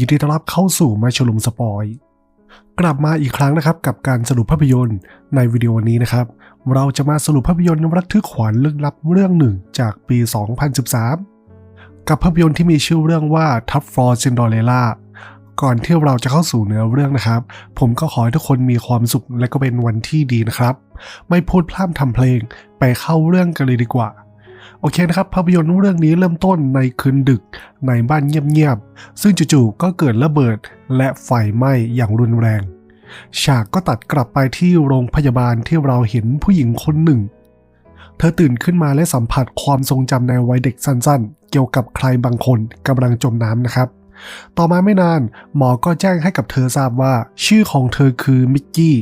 ยินดีต้อนรับเข้าสู่มาชลุมสปอย กลับมาอีกครั้งนะครับกับการสรุปภาพยนตร์ในวิดีโอนี้นะครับ เราจะมาสรุปภาพยนตร์ระทึกขวัญลึกลับเรื่องหนึ่งจากปี 2013 กับภาพยนตร์ที่มีชื่อเรื่องว่า Tough for Cinderella ก่อนที่เราจะเข้าสู่เนื้อเรื่องนะครับ ผมก็ขอให้ทุกคนมีความสุขและก็เป็นวันที่ดีนะครับ ไม่พูดพร่ำทำเพลงไปเข้าเรื่องกันเลยดีกว่า โอเคนะครับ ภาพยนตร์เรื่องนี้เริ่มต้นในคืนดึกในบ้านเงียบๆ ซึ่งจู่ๆก็เกิดระเบิดและไฟไหม้อย่างรุนแรง ฉากก็ตัดกลับไปที่โรงพยาบาลที่เราเห็นผู้หญิงคนหนึ่ง เธอตื่นขึ้นมาและสัมผัสความทรงจำในวัยเด็กสั้นๆ เกี่ยวกับใครบางคนกำลังจมน้ำนะครับ ต่อมาไม่นานหมอก็แจ้งให้กับเธอทราบว่า ชื่อของเธอคือมิกกี้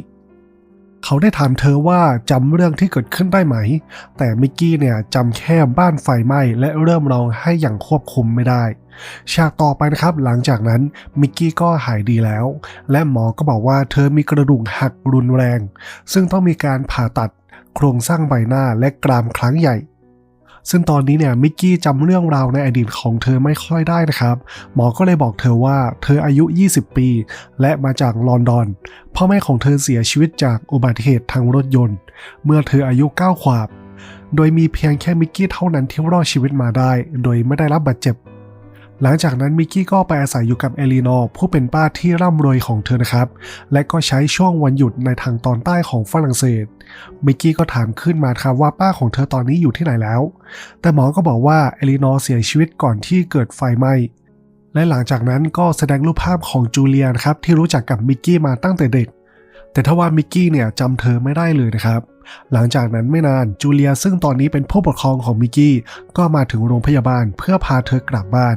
เขาได้ถามเธอว่าจำเรื่องที่เกิดขึ้นได้ไหม แต่มิกกี้เนี่ยจำแค่บ้านไฟไหม้และเริ่มร้องให้อย่างควบคุมไม่ได้ ฉากต่อไปนะครับหลังจากนั้นมิกกี้ก็หายดีแล้ว และหมอก็บอกว่าเธอมีกระดูกหักรุนแรง ซึ่งต้องมีการผ่าตัดโครงสร้างใบหน้าและกรามครั้งใหญ่ ซึ่งตอนนี้เนี่ยมิกกี้จำเรื่องราวในอดีตของเธอไม่ค่อยได้นะครับ หมอก็เลยบอกเธอว่าเธออายุ 20 ปี และมาจากลอนดอน พ่อแม่ของเธอเสียชีวิตจากอุบัติเหตุทางรถยนต์ เมื่อเธออายุ 9 ขวบ โดยมีเพียงแค่มิกกี้เท่านั้นที่รอดชีวิตมาได้ โดยไม่ได้รับบาดเจ็บ หลังจากนั้นมิกกี้ก็ไปอาศัยอยู่กับเอลีนอร์ผู้เป็นป้าที่ร่ำรวยของเธอนะครับ และก็ใช้ช่วงวันหยุดในทางตอนใต้ของฝรั่งเศส มิกกี้ก็ถามขึ้นมาครับว่าป้าของเธอตอนนี้อยู่ที่ไหนแล้ว แต่หมอก็บอกว่าเอลีนอร์เสียชีวิตก่อนที่เกิดไฟไหม้และหลังจากนั้นก็แสดงรูปภาพของจูเลียนะครับที่รู้จักกับมิกกี้มาตั้งแต่เด็ก แต่ถ้าว่ามิกกี้เนี่ยจำเธอไม่ได้เลยนะครับ หลังจากนั้นไม่นานจูเลียซึ่งตอนนี้เป็นผู้ปกครองของมิกกี้ก็มาถึงโรงพยาบาลเพื่อพาเธอกลับบ้าน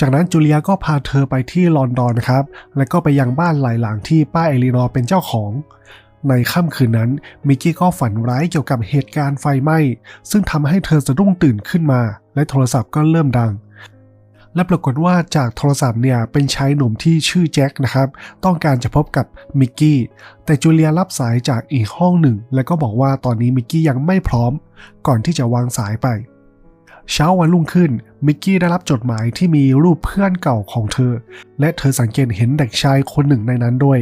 จากนั้นจูเลียก็พาเธอไปที่ลอนดอนครับ และก็ไปยังบ้านหลายหลังที่ป้าเอลีนอร์เป็นเจ้าของ ในค่ำคืนนั้นมิกกี้ก็ฝันร้ายเกี่ยวกับเหตุการณ์ไฟไหม้ ซึ่งทำให้เธอสะดุ้งตื่นขึ้นมา และโทรศัพท์ก็เริ่มดัง และปรากฏว่าจากโทรศัพท์เนี่ยเป็นชายหนุ่มที่ชื่อแจ็คนะครับ ต้องการจะพบกับมิกกี้ แต่จูเลียรับสายจากอีกห้องหนึ่ง แล้วก็บอกว่าตอนนี้มิกกี้ยังไม่พร้อม ก่อนที่จะวางสายไป เช้าวันรุ่งขึ้น มิกกี้ได้รับจดหมายที่มีรูปเพื่อนเก่าของเธอ และเธอสังเกตเห็นเด็กชายคนหนึ่งในนั้นด้วย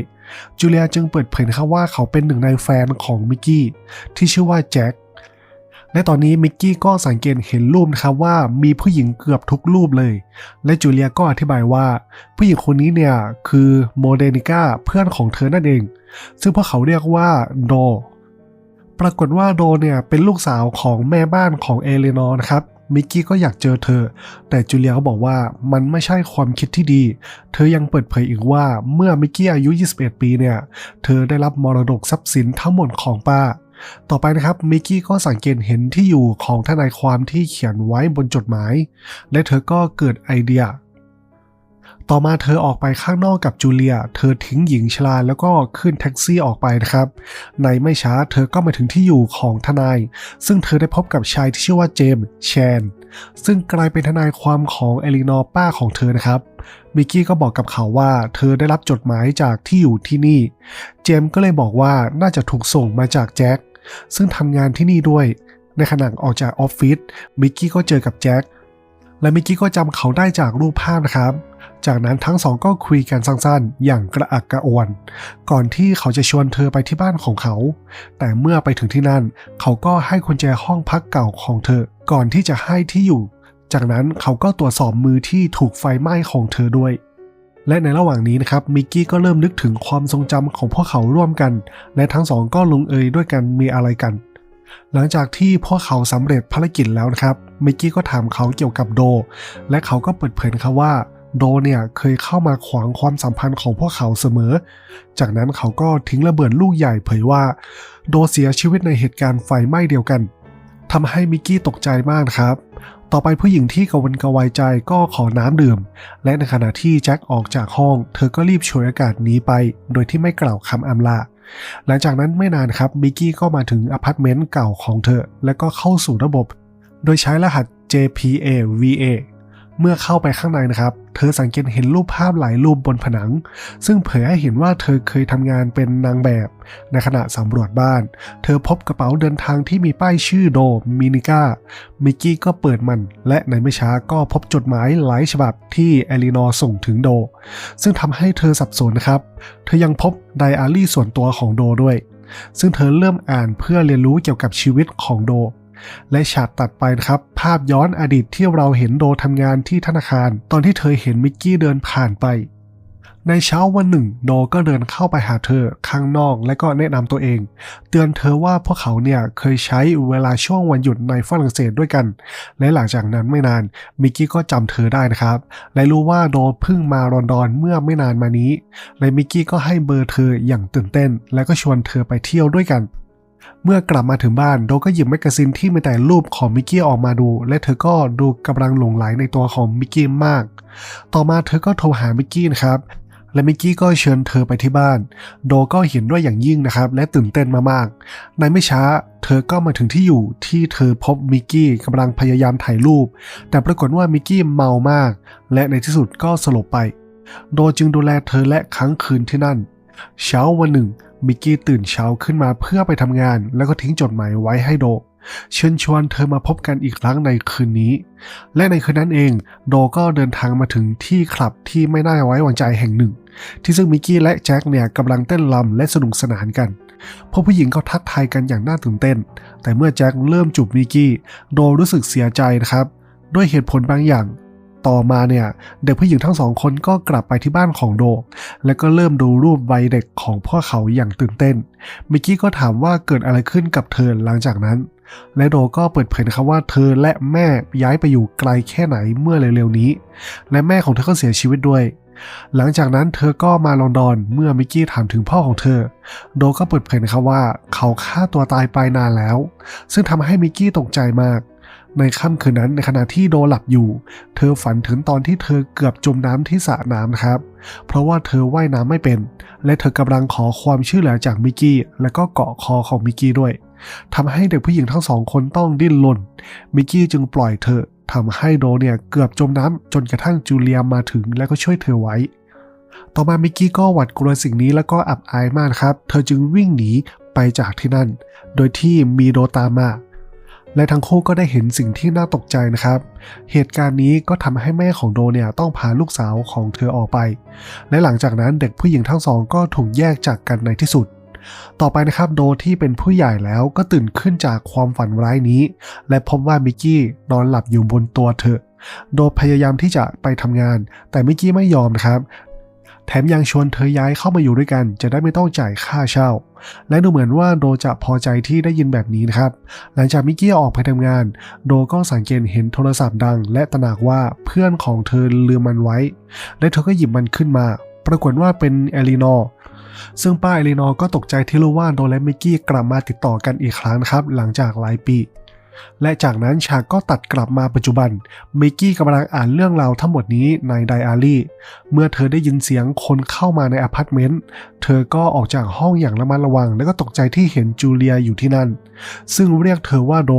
จูเลียจึงเปิดเผยนะครับว่าเขาเป็นหนึ่งในแฟนของมิกกี้ที่ชื่อว่าแจ็คและตอนนี้มิกกี้ก็สังเกตเห็นรูปนะครับว่ามีผู้หญิงเกือบทุกรูปเลย และจูเลียก็อธิบายว่า ผู้หญิงคนนี้เนี่ยคือโมเดนิก้าเพื่อนของเธอนั่นเอง ซึ่งพวกเขาเรียกว่าโด ปรากฏว่าโดเนี่ยเป็นลูกสาวของแม่บ้านของเอเลนอร์นะครับ มิกกี้ก็อยากเจอเธอ แต่จูเลียก็บอกว่ามันไม่ใช่ความคิดที่ดี เธอยังเปิดเผยอีกว่าเมื่อมิกกี้อายุ 21 ปีเนี่ย เธอได้รับมรดกทรัพย์สินทั้งหมดของป้า ต่อไปนะครับมิกกี้ก็สังเกตเห็นที่อยู่ของทนายความที่เขียนไว้บนจดหมาย และเธอก็เกิดไอเดีย ต่อมาเธอออกไปข้างนอกกับจูเลีย เธอทิ้งหญิงชราแล้วก็ขึ้นแท็กซี่ออกไปนะครับ ในไม่ช้าเธอก็มาถึงที่อยู่ของทนาย ซึ่งเธอได้พบกับชายที่ชื่อว่าเจมส์แชน ซึ่งกลายเป็นทนายความของเอลินอร์ป้าของเธอนะครับมิกกี้ก็บอกกับเขาว่าเธอได้รับจดหมายจากที่อยู่ที่นี่ เจมส์ก็เลยบอกว่าน่าจะถูกส่งมาจากแจ็ค ซึ่งทำงานที่นี่ด้วย ในขณะออกจากออฟฟิศมิกกี้ก็เจอกับแจ็ค และมิกกี้ก็จำเขาได้จากรูปภาพนะครับ จากนั้นทั้งสองก็คุยกันสั้นๆ อย่างกระอักกระอ่วน ก่อนที่เขาจะชวนเธอไปที่บ้านของเขา แต่เมื่อไปถึงที่นั่น เขาก็ให้กุญแจห้องพักเก่าของเธอ ก่อนที่จะให้ที่อยู่ จากนั้นเขาก็ตรวจสอบมือที่ถูกไฟไหม้ของเธอด้วย และในระหว่างนี้นะครับมิกกี้ก็เริ่มนึกถึงความทรงจำของพวกเขาร่วมกัน และทั้งสองก็ลงเอยด้วยกันมีอะไรกันหลังจากที่พวกเขาสำเร็จภารกิจแล้วนะครับมิกกี้ก็ถามเขาเกี่ยวกับโด และเขาก็เปิดเผยครับว่า โดเนี่ยเคยเข้ามาขวางความสัมพันธ์ของพวกเขาเสมอ จากนั้นเขาก็ทิ้งระเบิดลูกใหญ่เผยว่า โดเสียชีวิตในเหตุการณ์ไฟไหม้เดียวกันทำให้มิกกี้ตกใจมากนะครับ ต่อไปผู้หญิงที่กวนกระวายใจก็ขอน้ำดื่ม และในขณะที่แจ็คออกจากห้อง เธอก็รีบฉวยอากาศหนีไป โดยที่ไม่กล่าวคำอำลา หลังจากนั้นไม่นานครับมิกกี้ก็มาถึงอพาร์ตเมนต์เก่าของเธอ และก็เข้าสู่ระบบ โดยใช้รหัส JPAVA เมื่อเข้าไปข้างในนะครับ เธอสังเกตเห็นรูปภาพหลายรูปบนผนัง ซึ่งเผยให้เห็นว่าเธอเคยทำงานเป็นนางแบบ ในขณะสำรวจบ้าน เธอพบกระเป๋าเดินทางที่มีป้ายชื่อโดมินิก้า มิกกี้ก็เปิดมัน และในไม่ช้าก็พบจดหมายหลายฉบับที่เอลินอร์ส่งถึงโด ซึ่งทำให้เธอสับสนนะครับ เธอยังพบไดอารี่ส่วนตัวของโดด้วย ซึ่งเธอเริ่มอ่านเพื่อเรียนรู้เกี่ยวกับชีวิตของโด และฉากตัดไปนะครับ ภาพย้อนอดีตที่เราเห็นโดทำงานที่ธนาคาร ตอนที่เธอเห็นมิกกี้เดินผ่านไป ในเช้าวันหนึ่งโดก็เดินเข้าไปหาเธอข้างนอกและก็แนะนำตัวเอง เตือนเธอว่าพวกเขาเนี่ยเคยใช้เวลาช่วงวันหยุดในฝรั่งเศสด้วยกัน และหลังจากนั้นไม่นานมิกกี้ก็จำเธอได้นะครับ และรู้ว่าโดเพิ่งมาลอนดอนเมื่อไม่นานมานี้ และมิกกี้ก็ให้เบอร์เธออย่างตื่นเต้น และก็ชวนเธอไปเที่ยวด้วยกัน เมื่อกลับมาถึงบ้านโดก็หยิบแมกกาซีนที่มีแต่รูปของมิกกี้ออกมาดู และเธอก็ดูกำลังหลงไหลในตัวของมิกกี้มาก ต่อมาเธอก็โทรหามิกกี้นะครับ และมิกกี้ก็เชิญเธอไปที่บ้าน โดก็เห็นด้วยอย่างยิ่งนะครับ และตื่นเต้นมากๆ ในไม่ช้า เธอก็มาถึงที่อยู่ที่เธอพบมิกกี้กำลังพยายามถ่ายรูป แต่ปรากฏว่ามิกกี้เมามาก และในที่สุดก็สลบไป โดจึงดูแลเธอและค้างคืนที่นั่น เช้าวันหนึ่ง มิกกี้ตื่นเช้าขึ้นมาเพื่อไปทำงาน แล้วก็ทิ้งจดหมายไว้ให้โด เชิญชวนเธอมาพบกันอีกครั้งในคืนนี้ และในคืนนั้นเอง โดก็เดินทางมาถึงที่คลับที่ไม่น่าไว้วางใจแห่งหนึ่ง ที่ซึ่งมิกกี้และแจ็คเนี่ยกำลังเต้นรำและสนุกสนานกันพวกผู้หญิงก็ทักทายกันอย่างน่าตื่นเต้น แต่เมื่อแจ็คเริ่มจูบมิกกี้ โดรู้สึกเสียใจนะครับ ด้วยเหตุผลบางอย่าง ต่อมาเนี่ยเด็กผู้หญิงทั้งสองคนก็กลับไปที่บ้านของโด และก็เริ่มดูรูปวัยเด็กของพวกเขาอย่างตื่นเต้น มิกกี้ก็ถามว่าเกิดอะไรขึ้นกับเธอหลังจากนั้น และโดก็เปิดเผยนะครับว่าเธอและแม่ย้ายไปอยู่ไกลแค่ไหนเมื่อเร็วๆนี้ และแม่ของเธอก็เสียชีวิตด้วยหลังจากนั้นเธอก็มาลอนดอนเมื่อมิกกี้ถามถึงพ่อของเธอ โดก็เปิดเผยนะครับว่าเขาฆ่าตัวตายไปนานแล้ว ซึ่งทำให้มิกกี้ตกใจมาก ในค่ำคืนนั้นในขณะที่โดหลับอยู่ เธอฝันถึงตอนที่เธอเกือบจมน้ำที่สระน้ำนะครับ เพราะว่าเธอว่ายน้ำไม่เป็น และเธอกำลังขอความช่วยเหลือจากมิกกี้ และก็เกาะคอของมิกกี้ด้วยทำให้เด็กผู้หญิงทั้งสองคนต้องดิ้นรนมิกกี้จึงปล่อยเธอทำให้โดเนี่ยเกือบจมน้ำจนกระทั่งจูเลียมาถึงและก็ช่วยเธอไว้ต่อมามิกกี้ก็หวาดกลัวสิ่งนี้แล้วก็อับอายมากครับ เธอจึงวิ่งหนีไปจากที่นั่น โดยที่มีโดตามมา และทั้งคู่ก็ได้เห็นสิ่งที่น่าตกใจนะครับ เหตุการณ์นี้ก็ทำให้แม่ของโดเนี่ยต้องพาลูกสาวของเธอออกไป และหลังจากนั้นเด็กผู้หญิงทั้งสองก็ถูกแยกจากกันในที่สุด ต่อไปนะครับโดที่เป็นผู้ใหญ่แล้วก็ตื่นขึ้นจากความฝันร้ายนี้ และพบว่ามิกกี้นอนหลับอยู่บนตัวเธอ โดพยายามที่จะไปทำงาน แต่มิกกี้ไม่ยอมนะครับ แถมยังชวนเธอย้ายเข้ามาอยู่ด้วยกัน จะได้ไม่ต้องจ่ายค่าเช่า และดูเหมือนว่าโดจะพอใจที่ได้ยินแบบนี้นะครับ หลังจากมิกกี้ออกไปทำงาน โดก็สังเกตเห็นโทรศัพท์ดัง และตระหนักว่าเพื่อนของเธอลืมมันไว้ และเธอก็หยิบมันขึ้นมา ปรากฏว่าเป็นเอลินอร์ซึ่งป้าเอลินอร์ก็ตกใจที่รู้ว่าโดและมิกกี้กลับมาติดต่อกันอีกครั้งนะครับ หลังจากหลายปี และจากนั้นฉากก็ตัดกลับมาปัจจุบัน มิกกี้กำลังอ่านเรื่องราวทั้งหมดนี้ในไดอารี่ เมื่อเธอได้ยินเสียงคนเข้ามาในอพาร์ตเมนต์ เธอก็ออกจากห้องอย่างระมัดระวัง และก็ตกใจที่เห็นจูเลียอยู่ที่นั่น ซึ่งเรียกเธอว่าโด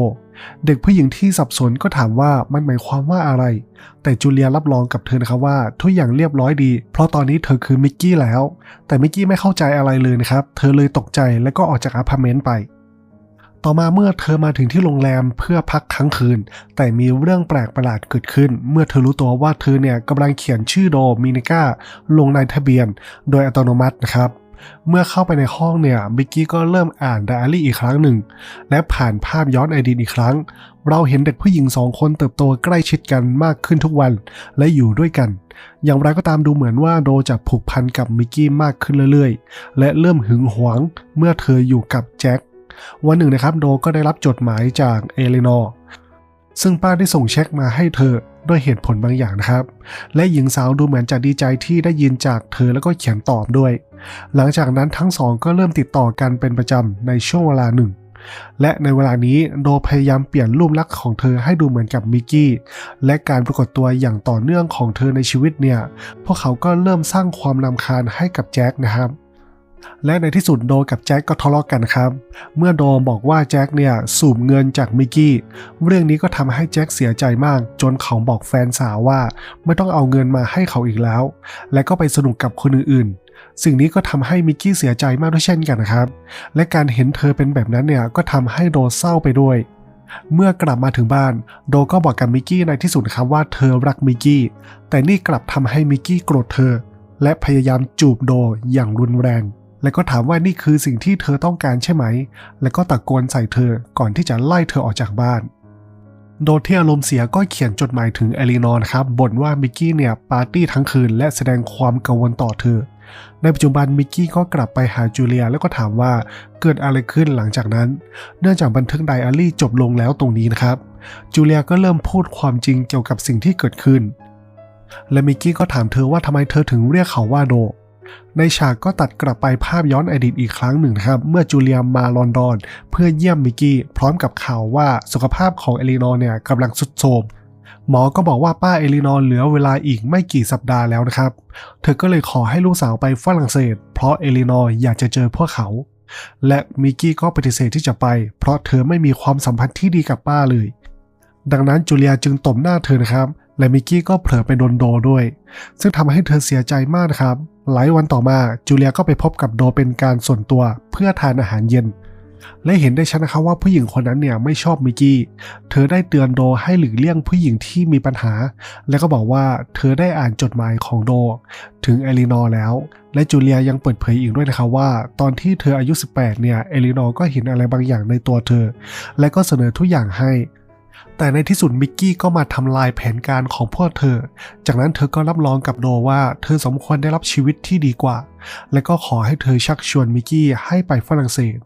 เด็กผู้หญิงที่สับสนก็ถามว่ามันหมายความว่าอะไร แต่จูเลียรับรองกับเธอนะครับว่าทุกอย่างเรียบร้อยดี เพราะตอนนี้เธอคือมิกกี้แล้ว แต่มิกกี้ไม่เข้าใจอะไรเลยนะครับ เธอเลยตกใจและก็ออกจากอพาร์ตเมนต์ไป ต่อมาเมื่อเธอมาถึงที่โรงแรมเพื่อพักค้างคืน แต่มีเรื่องแปลกประหลาดเกิดขึ้น เมื่อเธอรู้ตัวว่าเธอเนี่ยกำลังเขียนชื่อโดมินิก้าลงในทะเบียน โดยอัตโนมัตินะครับเมื่อเข้าไปในห้องเนี่ยมิกกี้ก็เริ่มอ่านไดอารี่อีกครั้งหนึ่ง และผ่านภาพย้อนอดีตอีกครั้ง เราเห็นเด็กผู้หญิงสองคนเติบโตใกล้ชิดกันมากขึ้นทุกวันและอยู่ด้วยกัน อย่างไรก็ตามดูเหมือนว่าโดจะผูกพันกับมิกกี้มากขึ้นเรื่อยๆ และเริ่มหึงหวงเมื่อเธออยู่กับแจ็ค วันหนึ่งนะครับโดก็ได้รับจดหมายจากเอเลนอร์ซึ่งป้าได้ส่งเช็คมาให้เธอด้วยเหตุผลบางอย่างนะครับ และหญิงสาวดูเหมือนจะดีใจที่ได้ยินจากเธอแล้วก็เขียนตอบด้วย หลังจากนั้นทั้งสองก็เริ่มติดต่อกันเป็นประจำในช่วงเวลาหนึ่ง และในเวลานี้โดพยายามเปลี่ยนรูปลักษณ์ของเธอให้ดูเหมือนกับมิกกี้ และการปรากฏตัวอย่างต่อเนื่องของเธอในชีวิตเนี่ย พวกเขาก็เริ่มสร้างความรำคาญให้กับแจ็คนะครับ และในที่สุดโดกับแจ็คก็ทะเลาะกันครับ เมื่อโดบอกว่าแจ็คเนี่ยสูบเงินจากมิกกี้ เรื่องนี้ก็ทำให้แจ็คเสียใจมาก จนเขาบอกแฟนสาวว่า ไม่ต้องเอาเงินมาให้เขาอีกแล้ว และก็ไปสนุกกับคนอื่นๆสิ่งนี้ก็ทำให้มิกกี้เสียใจมากด้วยเช่นกันครับ และการเห็นเธอเป็นแบบนั้นเนี่ยก็ทำให้โดเศร้าไปด้วย เมื่อกลับมาถึงบ้าน โดก็บอกกับมิกกี้ในที่สุดครับว่าเธอรักมิกกี้ แต่นี่กลับทำให้มิกกี้โกรธเธอ และพยายามจูบโดอย่างรุนแรง และก็ถามว่านี่คือสิ่งที่เธอต้องการใช่ไหม และก็ตะโกนใส่เธอก่อนที่จะไล่เธอออกจากบ้าน โดที่อารมณ์เสียก็เขียนจดหมายถึงเอลินอร์นครับบ่นว่ามิกกี้เนี่ยปาร์ตี้ทั้งคืนและแสดงความกังวลต่อเธอ ในปัจจุบันมิกกี้ก็กลับไปหาจูเลียแล้วก็ถามว่าเกิดอะไรขึ้นหลังจากนั้น เนื่องจากบันทึกไดอารี่จบลงแล้วตรงนี้นะครับ จูเลียก็เริ่มพูดความจริงเกี่ยวกับสิ่งที่เกิดขึ้น และมิกกี้ก็ถามเธอว่าทำไมเธอถึงเรียกเขาว่าโด ในฉากก็ตัดกลับไปภาพย้อนอดีตอีกครั้งหนึ่งนะครับ เมื่อจูเลียมาลอนดอน เพื่อเยี่ยมมิกกี้ พร้อมกับข่าวว่าสุขภาพของเอลินอร์เนี่ยกำลังสุดโทรมหมอก็บอกว่าป้าเอลินอร์เหลือเวลาอีกไม่กี่สัปดาห์แล้วนะครับ เธอก็เลยขอให้ลูกสาวไปฝรั่งเศส เพราะเอลินอร์อยากจะเจอพวกเขา และมิกกี้ก็ปฏิเสธที่จะไป เพราะเธอไม่มีความสัมพันธ์ที่ดีกับป้าเลย ดังนั้นจูเลียจึงตบหน้าเธอนะครับ และมิกกี้ก็เผลอไปโดนโดด้วย ซึ่งทำให้เธอเสียใจมากนะครับ หลายวันต่อมาจูเลียก็ไปพบกับโดเป็นการส่วนตัวเพื่อทานอาหารเย็น และเห็นได้ชัดนะครับว่าผู้หญิงคนนั้นเนี่ยไม่ชอบมิกกี้ เธอได้เตือนโดให้หลีกเลี่ยงผู้หญิงที่มีปัญหา และก็บอกว่าเธอได้อ่านจดหมายของโด ถึงเอลินอร์แล้ว และจูเลียยังเปิดเผยอีกด้วยนะครับว่า ตอนที่เธออายุ 18 เนี่ยเอลินอร์ก็เห็นอะไรบางอย่างในตัวเธอ และก็เสนอทุกอย่างให้ แต่ในที่สุดมิกกี้ก็มาทำลายแผนการของพวกเธอ จากนั้นเธอก็รับรองกับโดว่าเธอสมควรได้รับชีวิตที่ดีกว่า และก็ขอให้เธอชักชวนมิกกี้ให้ไปฝรั่งเศส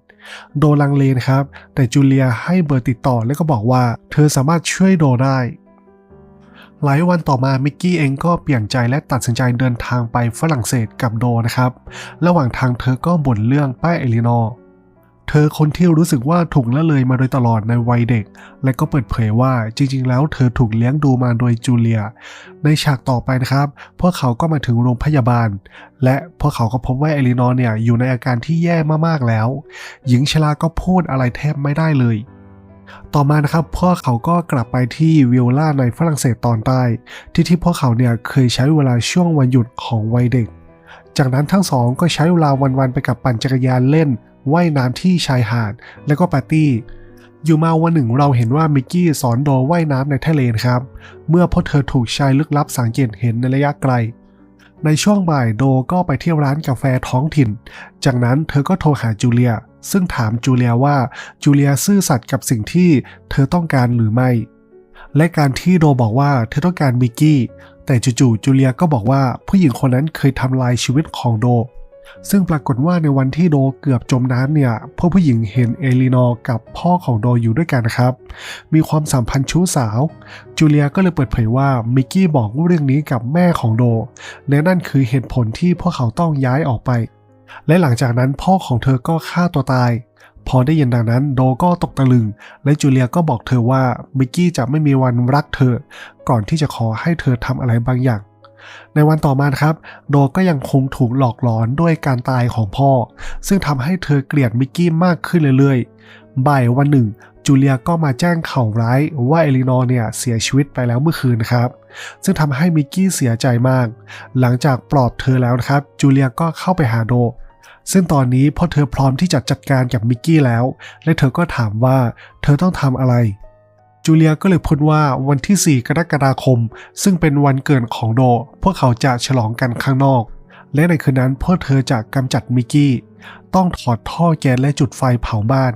โดลังเลนะครับ แต่จูเลียให้เบอร์ติดต่อและก็บอกว่า เธอสามารถช่วยโดได้ หลายวันต่อมามิกกี้เองก็เปลี่ยนใจและตัดสินใจเดินทางไปฝรั่งเศสกับโดนะครับ ระหว่างทางเธอก็บ่นเรื่องป้าเอลินอร์ เธอคนที่รู้สึกว่าถูกละเลยมาโดยตลอดในวัยเด็ก และก็เปิดเผยว่าจริงๆ แล้วเธอถูกเลี้ยงดูมาโดยจูเลีย ในฉากต่อไปนะครับพวกเขาก็มาถึงโรงพยาบาล และพวกเขาก็พบว่าเอลินอร์เนี่ยอยู่ในอาการที่แย่มากๆแล้ว หญิงชราก็พูดอะไรแทบไม่ได้เลยต่อมานะครับพวกเขาก็กลับไปที่วิลล่าในฝรั่งเศสตอนใต้ ที่ที่พวกเขาเนี่ยเคยใช้เวลาช่วงวันหยุดของวัยเด็ก จากนั้นทั้งสองก็ใช้เวลาวันๆไปกับปั่นจักรยานเล่น ว่ายน้ำที่ชายหาด แล้วก็ปาร์ตี้อยู่มาวันหนึ่งเราเห็นว่ามิกกี้สอนโดว่ายน้ำในทะเลนครับ เมื่อพวกเธอถูกชายลึกลับสังเกตเห็นในระยะไกล ในช่วงบ่ายโดก็ไปเที่ยวร้านกาแฟท้องถิ่น จากนั้นเธอก็โทรหาจูเลีย ซึ่งถามจูเลียว่าจูเลียซื่อสัตย์กับสิ่งที่เธอต้องการหรือไม่ และการที่โดบอกว่าเธอต้องการมิกกี้ แต่จู่ๆจูเลียก็บอกว่าผู้หญิงคนนั้นเคยทำลายชีวิตของโด ซึ่งปรากฏว่าในวันที่โดเกือบจมน้ำเนี่ยพวกผู้หญิงเห็นเอลินอร์กับพ่อของโดอยู่ด้วยกันนะครับ มีความสัมพันธ์ชู้สาว จูเลียก็เลยเปิดเผยว่ามิกกี้บอกเรื่องนี้กับแม่ของโด และนั่นคือเหตุผลที่พวกเขาต้องย้ายออกไป และหลังจากนั้นพ่อของเธอก็ฆ่าตัวตาย พอได้ยินดังนั้นโดก็ตกตะลึง และจูเลียก็บอกเธอว่ามิกกี้จะไม่มีวันรักเธอ ก่อนที่จะขอให้เธอทำอะไรบางอย่าง ในวันต่อมาครับ โดก็ยังคงถูกหลอกหลอนด้วยการตายของพ่อ ซึ่งทำให้เธอเกลียดมิกกี้มากขึ้นเรื่อยๆ บ่ายวันหนึ่ง จูเลียก็มาแจ้งข่าวร้ายว่าเอลินอร์เนี่ยเสียชีวิตไปแล้วเมื่อคืนครับ ซึ่งทำให้มิกกี้เสียใจมาก หลังจากปลอบเธอแล้วนะครับ จูเลียก็เข้าไปหาโดซึ่งตอนนี้พอเธอพร้อมที่จะจัดการกับมิกกี้แล้ว และเธอก็ถามว่าเธอต้องทำอะไร จูเลียก็เลยพูดว่าวันที่ 4 กรกฎาคม ซึ่งเป็นวันเกิดของโด พวกเขาจะฉลองกันข้างนอก และในคืนนั้นพวกเธอจะกำจัดมิกกี้ ต้องถอดท่อแก๊สและจุดไฟเผาบ้าน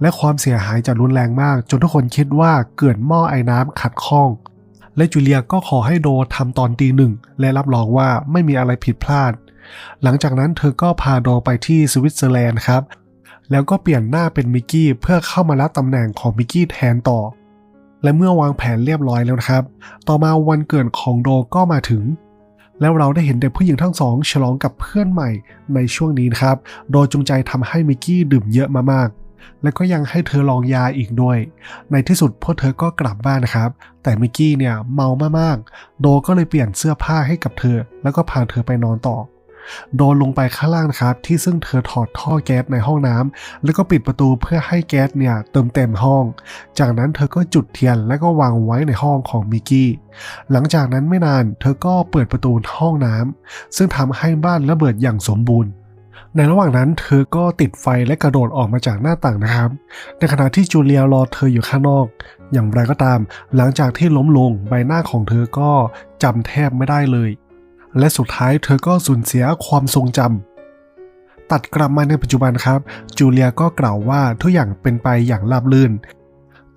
และความเสียหายจะรุนแรงมาก จนทุกคนคิดว่าเกิดหม้อไอ้น้ำขัดข้อง และจูเลียก็ขอให้โดทำตอนตีหนึ่งและรับรองว่าไม่มีอะไรผิดพลาด หลังจากนั้นเธอก็พาโดไปที่สวิตเซอร์แลนด์ครับแล้วก็เปลี่ยนหน้าเป็นมิกกี้เพื่อเข้ามารับตำแหน่งของมิกกี้แทนต่อ และเมื่อวางแผนเรียบร้อยแล้วนะครับ ต่อมาวันเกิดของโดก็มาถึง แล้วเราได้เห็นเด็กผู้หญิงทั้งสองฉลองกับเพื่อนใหม่ในช่วงนี้นะครับ โดยจงใจทำให้มิกกี้ดื่มเยอะมากๆและก็ยังให้เธอลองยาอีกด้วย ในที่สุดพวกเธอก็กลับบ้านนะครับ แต่มิกกี้เนี่ยเมามากๆ โดก็เลยเปลี่ยนเสื้อผ้าให้กับเธอ แล้วก็พาเธอไปนอนต่อ โดนลงไปข้างล่างนะครับ ที่ซึ่งเธอถอดท่อแก๊สในห้องน้ำแล้วก็ปิดประตูเพื่อให้แก๊สเนี่ยเติมเต็มห้อง จากนั้นเธอก็จุดเทียนแล้วก็วางไว้ในห้องของมิกกี้ หลังจากนั้นไม่นานเธอก็เปิดประตูห้องน้ำซึ่งทำให้บ้านระเบิดอย่างสมบูรณ์ในระหว่างนั้นเธอก็ติดไฟและกระโดดออกมาจากหน้าต่างนะครับ ในขณะที่จูเลียรอเธออยู่ข้างนอก อย่างไรก็ตาม หลังจากที่ล้มลงใบหน้าของเธอก็จำแทบไม่ได้เลย และสุดท้ายเธอก็สูญเสียความทรงจำตัดกลับมาในปัจจุบันครับ จูเลียก็กล่าวว่าทุกอย่างเป็นไปอย่างราบรื่น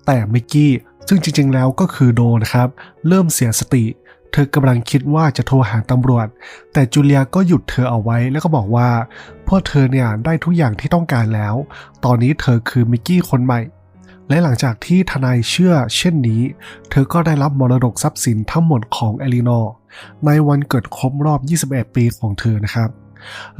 แต่มิกกี้ซึ่งจริงๆแล้วก็คือโดนะครับ เริ่มเสียสติ เธอกำลังคิดว่าจะโทรหาตำรวจ แต่จูเลียก็หยุดเธอเอาไว้แล้วก็บอกว่าพวกเธอเนี่ยได้ทุกอย่างที่ต้องการแล้ว ตอนนี้เธอคือมิกกี้คนใหม่และหลังจากที่ทนายเชื่อเช่นนี้ เธอก็ได้รับมรดกทรัพย์สินทั้งหมดของเอลินอร์ ในวันเกิดครบรอบ 21 ปีของเธอนะครับ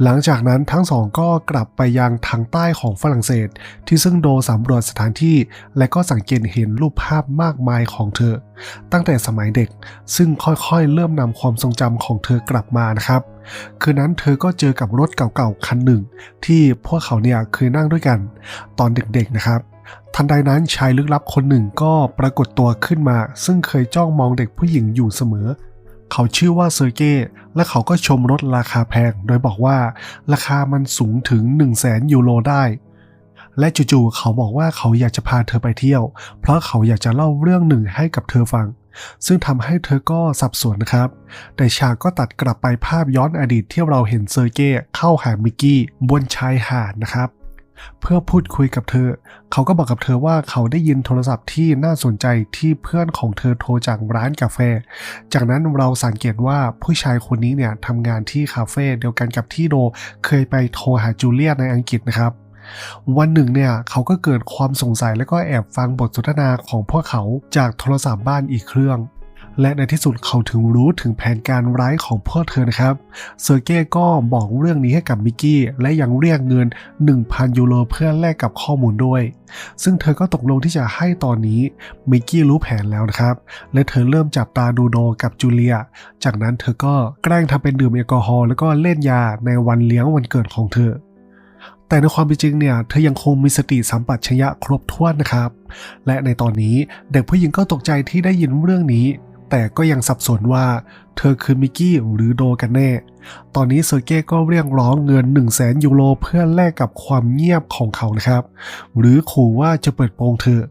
หลังจากนั้นทั้งสองก็กลับไปยังทางใต้ของฝรั่งเศส ที่ซึ่งโดสำรวจสถานที่ และก็สังเกตเห็นรูปภาพมากมายของเธอ ตั้งแต่สมัยเด็ก ซึ่งค่อยๆ เริ่มนำความทรงจำของเธอกลับมานะครับ คืนนั้นเธอก็เจอกับรถเก่าๆคันหนึ่ง ที่พวกเขาเนี่ยเคยนั่งด้วยกัน ตอนเด็กๆนะครับทันใดนั้นชายลึกลับคนหนึ่งก็ปรากฏตัวขึ้นมา ซึ่งเคยจ้องมองเด็กผู้หญิงอยู่เสมอ เขาชื่อว่าเซอร์เกย์และเขาก็ชมรถราคาแพง โดยบอกว่าราคามันสูงถึง 1 0 0 0 0แสนยูโรได้ และจู่ๆเขาบอกว่าเขาอยากจะพาเธอไปเที่ยว เพราะเขาอยากจะเล่าเรื่องหนึ่งให้กับเธอฟัง ซึ่งทำให้เธอก็สับสนนะครับ แต่ฉากก็ตัดกลับไปภาพย้อนอดีตที่เราเห็นเซอร์เกย์เข้าหามิกกี้บนชายหาดนะครับ เพื่อพูดคุยกับเธอ เขาก็บอกกับเธอว่าเขาได้ยินโทรศัพท์ที่น่าสนใจที่เพื่อนของเธอโทรจากร้านกาแฟ จากนั้นเราสังเกตว่าผู้ชายคนนี้เนี่ยทำงานที่คาเฟ่เดียวกันกับที่โดเคยไปโทรหาจูเลียในอังกฤษนะครับวันหนึ่งเนี่ยเขาก็เกิดความสงสัยแล้วก็แอบฟังบทสนทนาของพวกเขาจากโทรศัพท์บ้านอีกเครื่อง และในที่สุดเขาถึงรู้ถึงแผนการร้ายของพวกเธอนะครับเซอร์เก้ก็บอกเรื่องนี้ให้กับมิกกี้ และยังเรียกเงิน 1,000 ยูโรเพื่อแลกกับข้อมูลด้วย ซึ่งเธอก็ตกลงที่จะให้ตอนนี้มิกกี้รู้แผนแล้วนะครับ และเธอเริ่มจับตาดูโดกับจูเลีย จากนั้นเธอก็แกล้งทำเป็นดื่มแอลกอฮอล์แล้วก็เล่นยาในวันเลี้ยงวันเกิดของเธอแต่ในความเป็นจริงเนี่ย เธอยังคงมีสติสัมปชัญญะครบถ้วนนะครับ และในตอนนี้เด็กผู้หญิงก็ตกใจที่ได้ยินเรื่องนี้ แต่ก็ยังสับสนว่าเธอคือมิกกี้หรือโดกันแน่ ตอนนี้เซอร์เก้ก็เรียกร้องเงิน 1 0 0 0 0แสนยูโรเพื่อแลกกับความเงียบของเขานะครับ หรือขู่ว่าจะเปิดโปงเธอ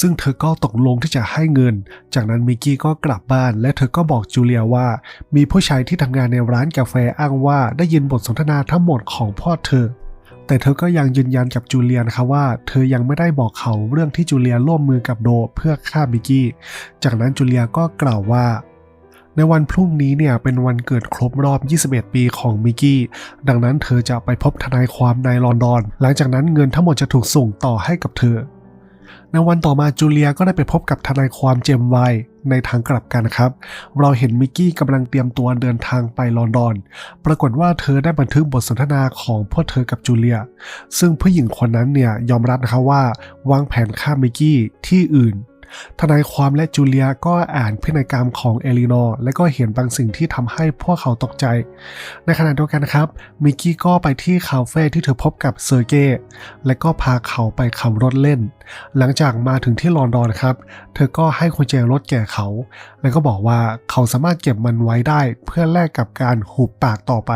ซึ่งเธอก็ตกลงที่จะให้เงิน จากนั้นมิกกี้ก็กลับบ้าน และเธอก็บอกจูเลียว่า มีผู้ชายที่ทำงานในร้านกาแฟอ้างว่าได้ยินบทสนทนาทั้งหมดของพ่อเธอ แต่เธอก็ยังยืนยันกับจูเลียนะคะว่า เธอยังไม่ได้บอกเขาเรื่องที่จูเลียร่วมมือกับโดเพื่อฆ่ามิกกี้ จากนั้นจูเลียก็กล่าวว่า ในวันพรุ่งนี้เนี่ยเป็นวันเกิดครบรอบ 21 ปีของมิกกี้ ดังนั้นเธอจะไปพบทนายความในลอนดอน หลังจากนั้นเงินทั้งหมดจะถูกส่งต่อให้กับเธอ ในวันต่อมาจูเลียก็ได้ไปพบกับทนายความเจมส์ไวน์ในทางกลับกันครับ เราเห็นมิกกี้กำลังเตรียมตัวเดินทางไปลอนดอน ปรากฏว่าเธอได้บันทึกบทสนทนาของพวกเธอกับจูเลีย ซึ่งผู้หญิงคนนั้นเนี่ยยอมรับนะคะว่าวางแผนฆ่ามิกกี้ที่อื่น ทนายความและจูเลียก็อ่านพินัยกรรมของเอลินอร์และก็เห็นบางสิ่งที่ทำให้พวกเขาตกใจ ในขณะเดียวกันครับ มิกกี้ก็ไปที่คาเฟ่ที่เธอพบกับเซอร์เก้และก็พาเขาไปขับรถเล่น หลังจากมาถึงที่ลอนดอนครับ เธอก็ให้กุญแจรถแก่เขา แล้วก็บอกว่าเขาสามารถเก็บมันไว้ได้เพื่อแลกกับการหุบปากต่อไป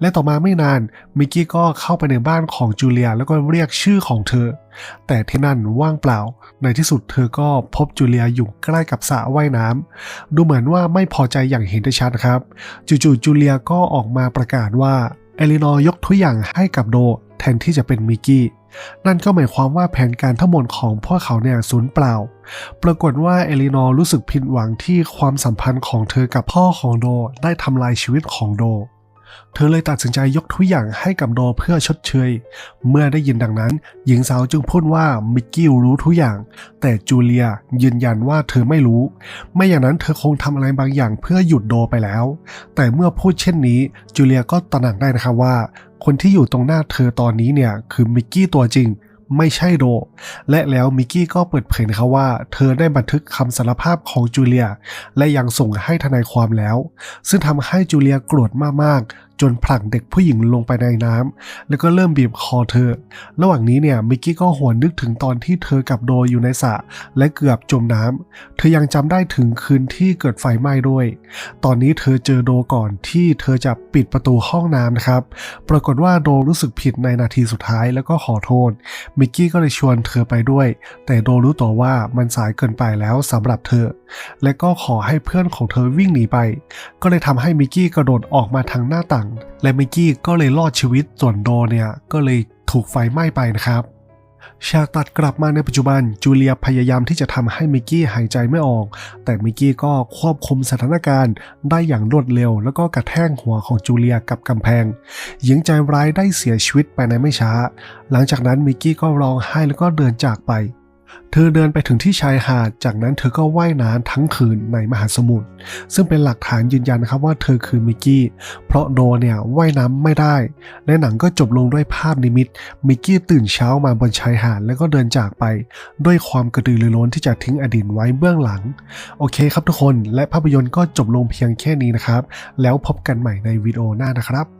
และต่อมาไม่นานมิกกี้ก็เข้าไปในบ้านของจูเลียแล้วก็เรียกชื่อของเธอ แต่ที่นั่นว่างเปล่า ในที่สุดเธอก็พบจูเลียอยู่ใกล้กับสระว่ายน้ำดูเหมือนว่าไม่พอใจอย่างเห็นได้ชัดครับ จู่ๆจูเลียก็ออกมาประกาศว่าเอลินอร์ยกทุกอย่างให้กับโดแทนที่จะเป็นมิกกี้นั่นก็หมายความว่าแผนการทั้งหมดของพวกเขาเนี่ยสูญเปล่า ปรากฏว่าเอลินอร์รู้สึกผิดหวังที่ความสัมพันธ์ของเธอกับพ่อของโดได้ทำลายชีวิตของโด เธอเลยตัดสินใจยกทุกอย่างให้กับโดเพื่อชดเชย เมื่อได้ยินดังนั้น หญิงสาวจึงพูดว่ามิกกี้รู้ทุกอย่าง แต่จูเลียยืนยันว่าเธอไม่รู้ ไม่อย่างนั้นเธอคงทำอะไรบางอย่างเพื่อหยุดโดไปแล้ว แต่เมื่อพูดเช่นนี้จูเลียก็ตระหนักได้นะครับว่า คนที่อยู่ตรงหน้าเธอตอนนี้เนี่ยคือมิกกี้ตัวจริง ไม่ใช่โด และแล้วมิกกี้ก็เปิดเผยนะครับว่า เธอได้บันทึกคำสารภาพของจูเลีย และยังส่งให้ทนายความแล้ว ซึ่งทำให้จูเลียโกรธมากๆ จนผลักเด็กผู้หญิงลงไปในน้ำแล้วก็เริ่มบีบคอเธอ ระหว่างนี้เนี่ยมิกกี้ก็หวนนึกถึงตอนที่เธอกับโดอยู่ในสระและเกือบจมน้ำเธอยังจำได้ถึงคืนที่เกิดไฟไหม้ด้วย ตอนนี้เธอเจอโดก่อนที่เธอจะปิดประตูห้องน้ำนะครับ ปรากฏว่าโดรู้สึกผิดในนาทีสุดท้ายแล้วก็ขอโทษ มิกกี้ก็เลยชวนเธอไปด้วย แต่โดรู้ตัวว่ามันสายเกินไปแล้วสำหรับเธอ และก็ขอให้เพื่อนของเธอวิ่งหนีไป ก็เลยทำให้มิกกี้กระโดดออกมาทางหน้าต่างและมิกกี้ก็เลยรอดชีวิตส่วนโดเนี่ยก็เลยถูกไฟไหม้ไปนะครับฉากตัดกลับมาในปัจจุบันจูเลียพยายามที่จะทำให้มิกกี้หายใจไม่ออก แต่มิกกี้ก็ควบคุมสถานการณ์ได้อย่างรวดเร็ว แล้วก็กระแทกหัวของจูเลียกับกำแพง หญิงใจร้ายได้เสียชีวิตไปในไม่ช้า หลังจากนั้นมิกกี้ก็ร้องไห้แล้วก็เดินจากไป เธอเดินไปถึงที่ชายหาด จากนั้นเธอก็ว่ายน้ำทั้งคืนในมหาสมุทร ซึ่งเป็นหลักฐานยืนยันนะครับว่าเธอคือมิกกี้ เพราะโดเนี่ยว่ายน้ำไม่ได้ และหนังก็จบลงด้วยภาพนิมิต มิกกี้ตื่นเช้ามาบนชายหาดแล้วก็เดินจากไป ด้วยความกระตือรือร้นที่จะทิ้งอดีตไว้เบื้องหลัง โอเคครับทุกคน และภาพยนตร์ก็จบลงเพียงแค่นี้นะครับ แล้วพบกันใหม่ในวิดีโอหน้านะครับ